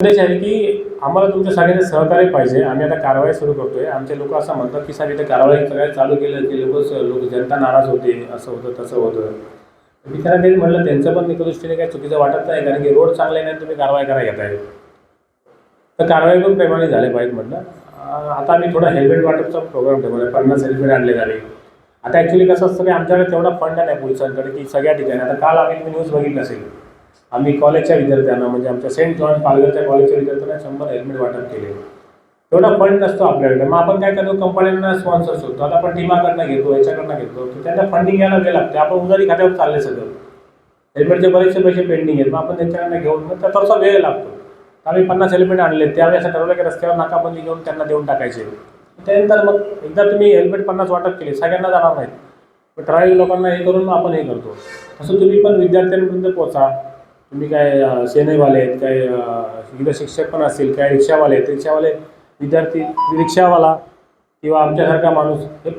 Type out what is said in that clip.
संदेश आहे की आम्हाला तुमच्या सगळ्यांचे सहकार्य पाहिजे. आम्ही आता कारवाई सुरू करतोय. आमचे लोक असं म्हणतात की साहेब इथे कारवाई करायला चालू केलं की लोक लोक जनता नाराज होते. असं होतं तसं होतं. मी त्यांना तेच म्हटलं त्यांचं पण एका दृष्टीने काही चुकीचं वाटत नाही कारण की रोड चांगले नाही तुम्ही कारवाई करायला घेताय तर कारवाई पण प्रेमाने झाले पाहिजे म्हटलं. आता आम्ही थोडा हेल्मेट वाटपचा प्रोग्राम ठेवला आहे. पन्नास हेल्मेट आणले झाले. आता ॲक्च्युली कसं असतं की आमच्याकडे तेवढा फंड नाही पोलिसांकडे की सगळ्या ठिकाणी. आता काल आम्ही तुम्ही न्यूज बघितलं असेल. आम्ही कॉलेजच्या विद्यार्थ्यांना म्हणजे आमच्या सेंट जॉन पालघरच्या कॉलेजच्या विद्यार्थ्यांना शंभर हेल्मेट वाटप केले. तेवढा फंड नसतो आपल्याकडे. मग आपण काय करतो? कंपन्यांना स्पॉन्सर शोधतो. आता आपण टीमाकडनं घेतो याच्याकडनं घेतो. तर त्यांना फंडिंग यायला वेळ लागते. आपण उधारी खात्यावर चालले सगळं. हेल्मेटचे बरेचसे पैसे पेंडिंग आहेत. मग आपण त्यांच्याकडनं घेऊन मग त्या थोडासा वेळ लागतो. आम्ही पन्नास हेल्मेट आणले. त्यावेळेस असं ठरवलं की रस्त्यावर नाकाबंदी घेऊन त्यांना देऊन टाकायचे. त्यानंतर मग एकदा तुम्ही हेल्मेट पन्नास वाटप केले. सगळ्यांना जाणार नाहीत. पण ठराविक लोकांना हे करून आपण हे करतो. तसं तुम्ही पण विद्यार्थ्यांपर्यंत पोचा तुम्ही काय अं, सेनेवाले आहेत काय इथं शिक्षक पण असतील काय रिक्षावाले आहेत रिक्षावाले विद्यार्थी रिक्षावाला किंवा आमच्यासारखा माणूस हे